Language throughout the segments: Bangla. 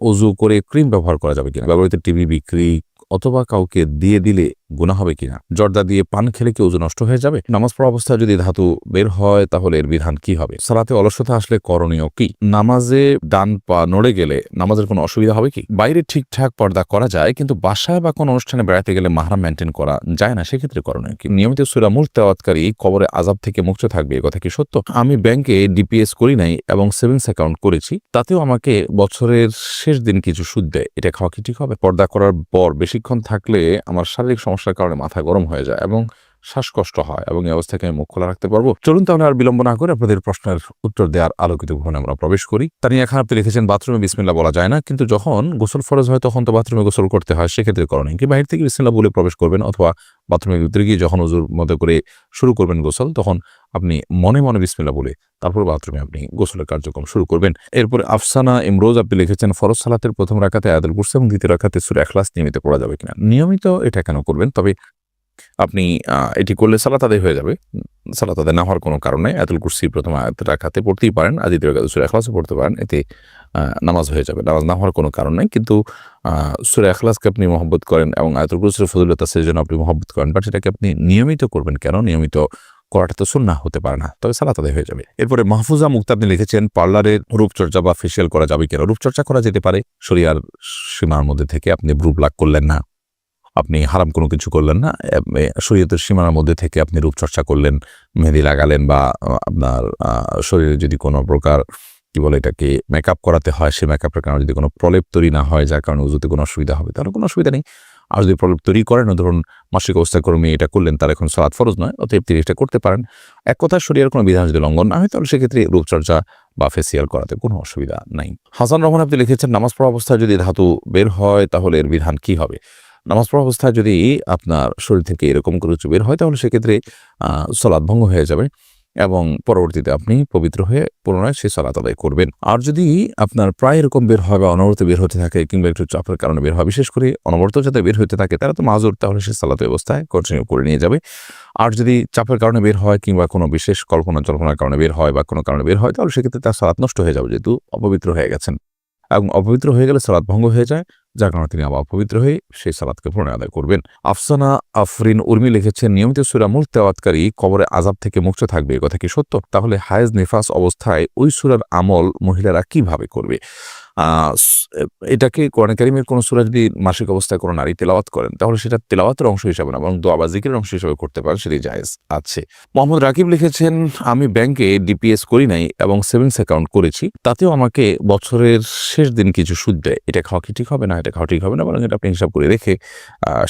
অজু করে ক্রিম ব্যবহার করা যাবে কিনা? ব্যবহৃত টিভি বিক্রি অথবা কাউকে দিয়ে দিলে গুণা হবে কিনা? জর্দা দিয়ে পান খেলে কি ওজন নষ্ট হয়ে যাবে? নামাজ পড়া অবস্থায় যদি ধাতু বের হয়, তাহলে এর বিধান কি হবে? সালাতে অলসতা আসলে করণীয় কি? নামাজে ডান পা নড়ে গেলে নামাজের কোনো অসুবিধা হবে কি? বাইরে ঠিকঠাক পর্দা করা যায়, কিন্তু বাসায় বা কোনো অনুষ্ঠানে বেড়াতে গেলে মাহরাম মেনটেন করা যায় না, সেক্ষেত্রে করণীয় কি? নিয়মিত সুরা মূল তেওয়াতকারী কবরে আজাব থেকে মুক্ত থাকবে কথা কি সত্য? আমি ব্যাংকে ডিপিএস করি নাই এবং সেভিংস অ্যাকাউন্ট করেছি, তাতেও আমাকে বছরের শেষ দিন কিছু সুদ দেয়, এটা খাওয়া কি ঠিক হবে? পর্দা করার পর বেশিক্ষণ থাকলে আমার শারীরিক সমস্যার কারণে মাথা গরম হয়ে যায় এবং শ্বাসকষ্ট হয় এবং এই অবস্থাকে আমি মুখ খোলা রাখতে পারব। চলুন তাহলে আর বিলম্ব না করে আপনাদের প্রশ্নের উত্তর দেওয়ার আলোকিত ভবনে আমরা প্রবেশ করি। তা নিয়ে এখন আপনি লিখেছেন, বাথরুমে বিসমিল্লা বলা যায় না। কিন্তু যখন গোসল ফরজ হয়, তখন তো বাথরুমে গোসল করতে হয়, সেক্ষেত্রে করণীয় কি? বাইরে থেকে বিসমিল্লা বলে প্রবেশ করবেন অথবা বাথরুমের ভিতরে গিয়ে যখন ওজুর মতো করে শুরু করবেন গোসল, তখন আপনি মনে মনে বিসমিল্লা বলে তারপর বাথরুমে আপনি গোসলের কার্যক্রম শুরু করবেন। এরপরে আফসানা ইমরোজ আপনি লিখেছেন, ফরজ সালাতের প্রথম রাখাতে আয়াতুল কুরসি এবং দ্বিতীয় রাখাতে সুরে এখলাস নিয়মিত পড়া যাবে কিনা। নিয়মিত এটা কেন করবেন? তবে আপনি এটি করলে সালাত আদায় হয়ে যাবে। সালাত আদায় না হওয়ার কোনো কারণে আয়াতুল কুরসি প্রথম আয়াত রাখাতে পড়তেই পারেন, আর দ্বিতীয় রাখাতে সুরে এখলাসও পড়তে পারেন। এতে নামাজ হয়ে যাবে। নামাজ না হওয়ার কোনো কারণ নেই। কিন্তু সুরে এখলাসকে আপনি মহব্বত করেন এবং আয়াতুল কুরসির ফজিলত সেই জন্য আপনি মহব্বত করেন। বাট সেটাকে আপনি নিয়মিত করবেন কেন? নিয়মিত করাটা তো সুন্না হতে পারে না, তবে সালাত আদায় হয়ে যাবে। এরপরে মাহফুজা আপনি লিখেছেন পার্লারের রূপচর্চা বা ফেসিয়াল করা যাবে কিনা? রূপচর্চা করা যেতে পারে। শরিয়ার সীমার মধ্যে থেকে আপনি ব্রু ব্লাক করলেন না, আপনি হারাম কোনো কিছু করলেন না শরীয়তের সীমানার মধ্যে থেকে আপনি রূপচর্চা করলেন, মেহেদি লাগালেন বা আপনার শরীরে যদি কোনো প্রকার, কি বলে এটাকে মেকআপ করাতে হয় সেই মেকআপের কারণে যদি কোনো প্রলেপ তৈরি না হয়, যার কারণে উজুতে কোনো অসুবিধা হবে, তাহলে কোনো অসুবিধা নেই। আর যদি প্রলেপ তৈরি করেন ধরুন মাসিক অবস্থা কর্মী এটা করলেন, তার এখন সালাদ ফরজ নয়, অতএব তিনি এটা করতে পারেন। এক কথা শরীরের কোনো বিধান যদি লঙ্ঘন না হয়, তাহলে সেক্ষেত্রে রূপচর্চা বা ফেসিয়াল করাতে কোনো অসুবিধা নাই। হাসান রহমান, আপনি লিখেছেন, নামাজ পড়া অবস্থায় যদি ধাতু বের হয়, তাহলে এর বিধান কি হবে? নামাজ পড়া অবস্থায় যদি আপনার শরীর থেকে এরকম করে বের হয়, তাহলে সেক্ষেত্রে সলাদ ভঙ্গ হয়ে যাবে। এবং পরবর্তীতে আপনি পবিত্র হয়ে পুনরায় সেই সলাৎ আদায় করবেন। আর যদি আপনার প্রায় এরকম বের হয় বা অনবরত বের হতে থাকে কিংবা একটু চাপের কারণে বের হয় বিশেষ করে অনবরত যাতে বের হতে থাকে, তারা তো মাজুর, তাহলে সে সালাত ব্যবস্থায় কন্টিনিউ করে নিয়ে যাবে। আর যদি চাপের কারণে বের হয় কিংবা কোনো বিশেষ কল্পনা জল্পনার কারণে বের হয় বা কোনো কারণে বের হয়, তাহলে সেক্ষেত্রে তার সালাত নষ্ট হয়ে যাবে, যেহেতু অপবিত্র হয়ে গেছেন। এবং অপবিত্র হয়ে গেলে সালাত ভঙ্গ হয়ে যায়। যার কারণে তিনি আবার পবিত্র হয়ে সেই সালাদকে পুনরায় আদায় করবেন। আফসানা আফরিন উর্মি লিখেছেন, নিয়মিত সুরা মূল তেওয়াতকারী কবরে আজাব থেকে মুক্ত থাকবে, এ কথা কি সত্য? তাহলে হায়েজ নিফাস অবস্থায় ওই সুরার আমল মহিলারা কীভাবে করবে? এটাকে কোরআন কারিমের কোন সুরা যদি মাসিক অবস্থায় কোনো নারী তেলাওয়াত করেন, তাহলে সেটা তেলাওয়াতের অংশ হিসাবে না, বরং দোয়া জিকিরের অংশ হিসাবে করতে পারেন, সেটি জায়েজ আছে। মোহাম্মদ রাকিব লিখেছেন, আমি ব্যাংকে ডিপিএস করি নাই এবং সেভিংস অ্যাকাউন্ট করেছি, তাতেও আমাকে বছরের শেষ দিন কিছু সুদ দেয়। এটা খাওয়া কি ঠিক হবে না, এটা খাওয়া ঠিক হবে না, বরং এটা আপনি হিসাব করে রেখে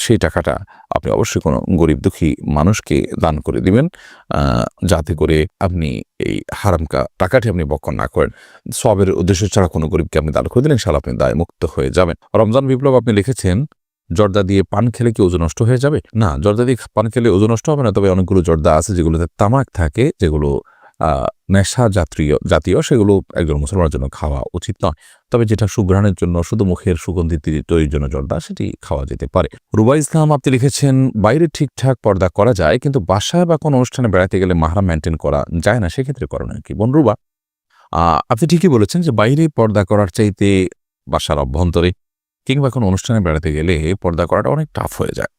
সেই টাকাটা আপনি অবশ্যই কোনো গরিব দুঃখী মানুষকে দান করে দিবেন যাতে করে আপনি এই হারামকা টাকাটি আপনি বক্ষণ না করেন। সবের উদ্দেশ্য ছাড়া কোনো গরিবকে আপনি দান করে দিলেন সাল আপনি দায় মুক্ত হয়ে যাবেন। রমজান বিপ্লব আপনি লিখেছেন, জর্দা দিয়ে পান খেলে কি ওজন নষ্ট হয়ে যাবে? না, জর্দা দিয়ে পান খেলে ওজন নষ্ট হবে না, তবে অনেকগুলো জর্দা আছে যেগুলোতে তামাক থাকে, যেগুলো নেশা জাতীয় জাতীয় সেগুলো একজন মুসলমানের জন্য খাওয়া উচিত নয়। তবে যেটা সুঘ্রাণের জন্য, শুধু মুখের সুগন্ধি তৈরির জন্য জর্দা, সেটি খাওয়া যেতে পারে। রুবা ইসলাম, আপনি লিখেছেন, বাইরে ঠিকঠাক পর্দা করা যায়, কিন্তু বাসায় বা কোনো অনুষ্ঠানে বেড়াতে গেলে মাহরাম মেনটেন করা যায় না, সেক্ষেত্রে করণীয় কি? বোন রুবা আপনি ঠিকই বলেছেন যে বাইরে পর্দা করার চাইতে বাসার অভ্যন্তরে কিংবা কোনো অনুষ্ঠানে বেড়াতে গেলে পর্দা করাটা অনেক টাফ হয়ে যায়।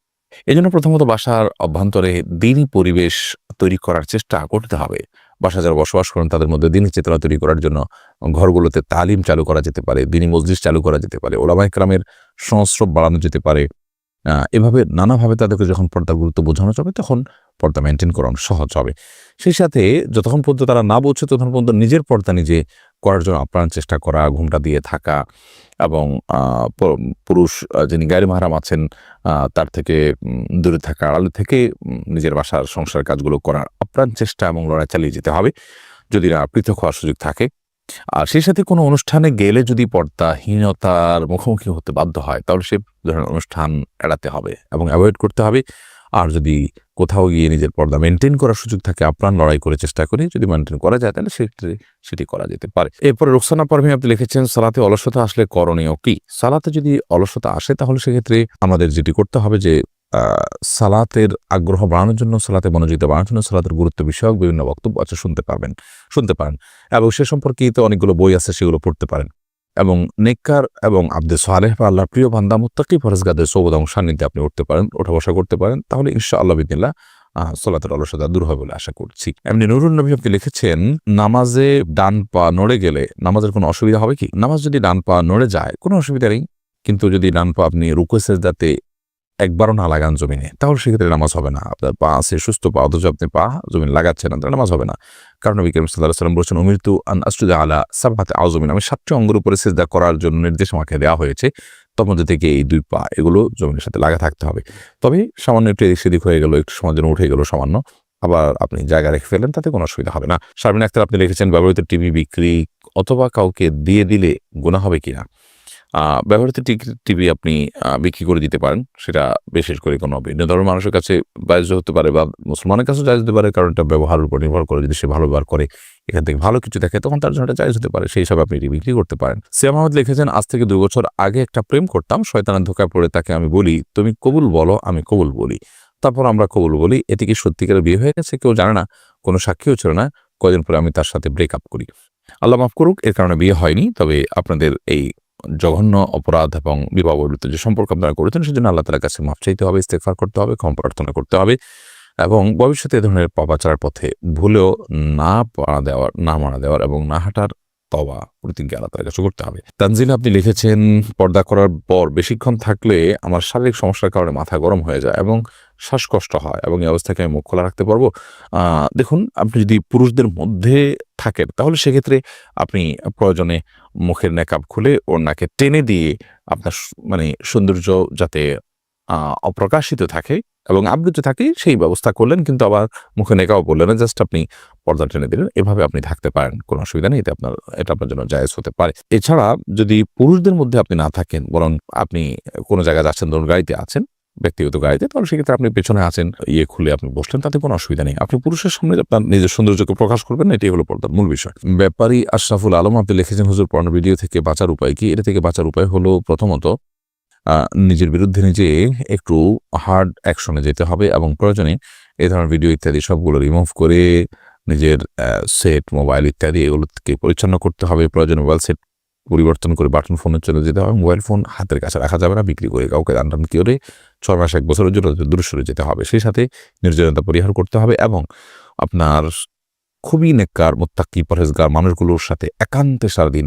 এই জন্য প্রথমত বাসার অভ্যন্তরে দিনই পরিবেশ তৈরি করার চেষ্টা করতে হবে। বাসা যারা বসবাস করেন, তাদের মধ্যে দিনই চেতনা তৈরি করার জন্য ঘরগুলোতে তালিম চালু করা যেতে পারে, দিনী মসজিদ চালু করা যেতে পারে ওলামাই ক্রামের সংস্রব বাড়ানো যেতে পারে। এভাবে নানাভাবে তাদেরকে যখন পর্দার গুরুত্ব বোঝানো যাবে, তখন পর্দা মেনটেন করানো সহজ হবে। সেই সাথে যতক্ষণ পর্যন্ত তারা না বলছে ততক্ষণ পর্যন্ত নিজের পর্দা নিজে করার জন্য আপ্রাণ চেষ্টা করা, ঘুমটা দিয়ে থাকা এবং পুরুষ যিনি গাড়ি মাহারাম আছেন তার থেকে দূরে থাকা, আড়ালে থেকে নিজের বাসার সংসার কাজগুলো করার আপ্রাণ চেষ্টা এবং লড়াই চালিয়ে যেতে হবে। যদি না পৃথক হওয়ার সুযোগ থাকে। আর সেই সাথে কোনো অনুষ্ঠানে গেলে যদি পর্দাহীনতার মুখোমুখি হতে বাধ্য হয়, তাহলে সে ধরনের অনুষ্ঠান এড়াতে হবে এবং অ্যাভয়েড করতে হবে। আর যদি কোথাও গিয়ে নিজের পর্দা মেনটেন করার সুযোগ থাকে আপ্রাণ লড়াই করে চেষ্টা করি, যদি মেনটেন করা যায়, তাহলে সেক্ষেত্রে সেটি করা যেতে পারে। এরপরে রোকসানা পারভিন আপনি লিখেছেন, সালাতে অলসতা আসলে করণীয় কি? সালাতে যদি অলসতা আসে, তাহলে সেক্ষেত্রে আমাদের যেটি করতে হবে যে সালাতের আগ্রহ বাড়ানোর জন্য, সালাতে মনোযোগিতা বাড়ানোর জন্য সালাতের গুরুত্ব বিষয়ক বিভিন্ন বক্তব্য আছে, শুনতে পারবেন শুনতে পারেন। এবং সে সম্পর্কিত অনেকগুলো বই আছে, সেগুলো পড়তে পারেন। এবং নেককার এবং আব্দে সালেহ বা আল্লাহর প্রিয় বান্দা, মুত্তাকি ফরজগাদের সৌবদ এবং সান্নিধ্যে আপনি উঠতে পারেন, ওঠা বসা করতে পারেন, তাহলে ইনশা আল্লাহ বিদিল্লা সোলাতের অলসতা দূর হবে বলে আশা করছি। এমনি নুরুল নবী আপনি লিখেছেন, নামাজে ডান পা নড়ে গেলে নামাজের কোনো অসুবিধা হবে কি? নামাজ যদি ডান পা নড়ে যায়, কোনো অসুবিধা নেই। কিন্তু যদি ডান পা আপনি রুকো সেজদাতে একবারও না লাগান জমিনে, তাহলে সেক্ষেত্রে নামাজ হবে না। আপনার পা আছে, সুস্থ পা, অথচ আপনি পা জমিন লাগাচ্ছেন না, তাহলে নামাজ হবে না। কারণ নবী করিম সাল্লাহ সাল্লাম বলছেন অমৃত্যু আন আস্তুদা আলা সাবাতে আউজমিন আমি সাতটি অঙ্গের উপরে সেজদা করার জন্য নির্দেশ আমাকে দেওয়া হয়েছে। মধ্যে থেকে এই দুই পা, এগুলো জমিনের সাথে লাগা থাকতে হবে। তবে সামান্য একটু এদিক সেদিক হয়ে গেল, একটু সময় জন্য উঠে গেল সামান্য, আবার আপনি জায়গা রেখে ফেলেন তাতে কোনো অসুবিধা হবে না। শারমিন আক্তার, আপনি লিখেছেন, ব্যবহৃত টিভি বিক্রি অথবা কাউকে দিয়ে দিলে গুণা হবে কিনা? ব্যবহৃত টিভি আপনি বিক্রি করে দিতে পারেন। সেটা বিশেষ করে কোনো ভিন্ন ধর্মের মানুষের কাছে বায়জ হতে পারে বা মুসলমানের কাছে জায়জ হতে পারে, কারণ এটা ব্যবহারের উপর নির্ভর করে যদি সে ভালো ব্যবহার করে, এখান থেকে ভালো কিছু দেখে, তখন তার জন্য জায়জ হতে পারে। সেই হিসাবে আপনি এটি বিক্রি করতে পারেন। সিয়াম আহমদ লিখেছেন, আজ থেকে দুই বছর আগে একটা প্রেম করতাম, শয়তানের ধোকায় পড়ে তাকে আমি বলি, তুমি কবুল বলো, আমি কবুল বলি। তারপর আমরা কবুল বলি, এটি কি সত্যিকারের বিয়ে হয়ে গেছে? কেউ জানে না, কোনো সাক্ষীও ছিল না। কয়দিন পরে আমি তার সাথে ব্রেক আপ করি। আল্লাহ মাফ করুক, এর কারণে বিয়ে হয়নি, তবে আপনাদের এই জঘন্য অপরাধ এবং বিবাহ বর্ধিত যে সম্পর্ক আপনারা করেছেন, সেজন্য আল্লাহ তালার কাছে মাফ চাইতে হবে ইস্তেকফার করতে হবে, ক্ষমা প্রার্থনা করতে হবে এবং ভবিষ্যতে এ ধরনের পাপাচারের পথে ভুলেও না পাড়া দেওয়ার, না মারা দেওয়ার এবং না হাঁটার তবা প্রতিজ্ঞা আল্লাহ তালার কাছে করতে হবে। তানজিল আপনি লিখেছেন, পর্দা করার পর বেশিক্ষণ থাকলে আমার শারীরিক সমস্যার কারণে মাথা গরম হয়ে যায় এবং শ্বাসকষ্ট হয় এবং এই অবস্থাকে আমি মুখ খোলা রাখতে পারব। দেখুন, আপনি যদি পুরুষদের মধ্যে থাকেন, তাহলে সেক্ষেত্রে আপনি প্রয়োজনে মুখের নেকাব খুলে ওর নাকে টেনে দিয়ে আপনার মানে সৌন্দর্য যাতে অপ্রকাশিত থাকে এবং আবৃত থাকে, সেই ব্যবস্থা করলেন, কিন্তু আবার মুখে নেকাও বললেন না, জাস্ট আপনি পর্দা টেনে দিলেন। এভাবে আপনি থাকতে পারেন, কোনো অসুবিধা নেই, এতে আপনার, এটা আপনার জন্য জায়েজ হতে পারে। এছাড়া যদি পুরুষদের মধ্যে আপনি না থাকেন, বরং আপনি কোনো জায়গায় যাচ্ছেন, ধরুন গাড়িতে আছেন ব্যক্তিগত গাড়িতে, তাহলে সেক্ষেত্রে আপনি পেছনে আছেন ইয়ে খুলে আপনি বসলেন, তাতে কোনো অসুবিধা নেই। আপনি পুরুষের সামনে আপনার নিজের সৌন্দর্যকে প্রকাশ করবেন, এটাই হলো পর্দার মূল বিষয়। ব্যাপারী আশরাফুল আলম, আপনি লিখেছেন, হুজুর, পর্ণ ভিডিও থেকে বাঁচার উপায় কি? এটা থেকে বাঁচার উপায় হলো প্রথমত নিজের বিরুদ্ধে নিজে একটু হার্ড অ্যাকশনে যেতে হবে এবং প্রয়োজনে এ ধরনের ভিডিও ইত্যাদি সবগুলো রিমুভ করে নিজের সেট মোবাইল ইত্যাদি এগুলোকে পরিচ্ছন্ন করতে হবে। প্রয়োজনে মোবাইল সেট পরিবর্তন করে বাটন ফোনে চলে যেতে হবে, মোবাইল ফোন হাতের কাছে রাখা যাবে না, বিক্রি করে কাউকে দান টান করে ছয় মাস, এক বছরের জন্য দূরে সরে যেতে হবে। সেই সাথে নির্জনতা পরিহার করতে হবে এবং আপনার খুবই নেককার মোত্তাকি পরহেজগার মানুষগুলোর সাথে একান্তে সারাদিন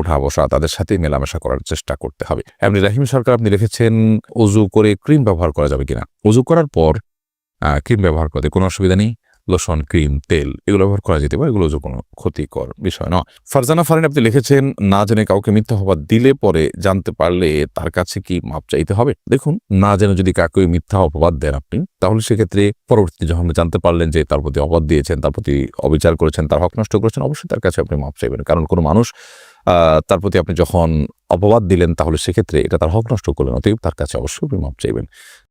উঠা বসা, তাদের সাথে মেলামেশা করার চেষ্টা করতে হবে। এমনি রাহিম সরকার, আপনি লিখেছেন অজু করে ক্রিম ব্যবহার করা যাবে কিনা? অজু করার পর ক্রিম ব্যবহার করতে কোনো অসুবিধা নেই। লোশন, ক্রিম, তেল এগুলো ব্যবহার করা যেতে পারে এগুলো কোনো ক্ষতিকর বিষয় নয়। ফারজানা ফারিন, আপনি লিখেছেন, না জেনে কাউকে মিথ্যা অপবাদ দিলে পরে জানতে পারলে তার কাছে কি মাপ চাইতে হবে? দেখুন, না জেনে যদি কাউকে মিথ্যা অপবাদ দেন আপনি, তাহলে সেক্ষেত্রে পরবর্তীতে যখন জানতে পারলেন যে তার প্রতি অপবাদ দিয়েছেন, তার প্রতি অবিচার করেছেন, তার হক নষ্ট করেছেন, অবশ্যই তার কাছে আপনি মাপ চাইবেন। কারণ কোনো মানুষ তার প্রতি আপনি যখন অপবাদ দিলেন, তাহলে সেক্ষেত্রে এটা তার হক নষ্ট করলেন, অতএব তার কাছে অবশ্যই আপনি মাপ চাইবেন।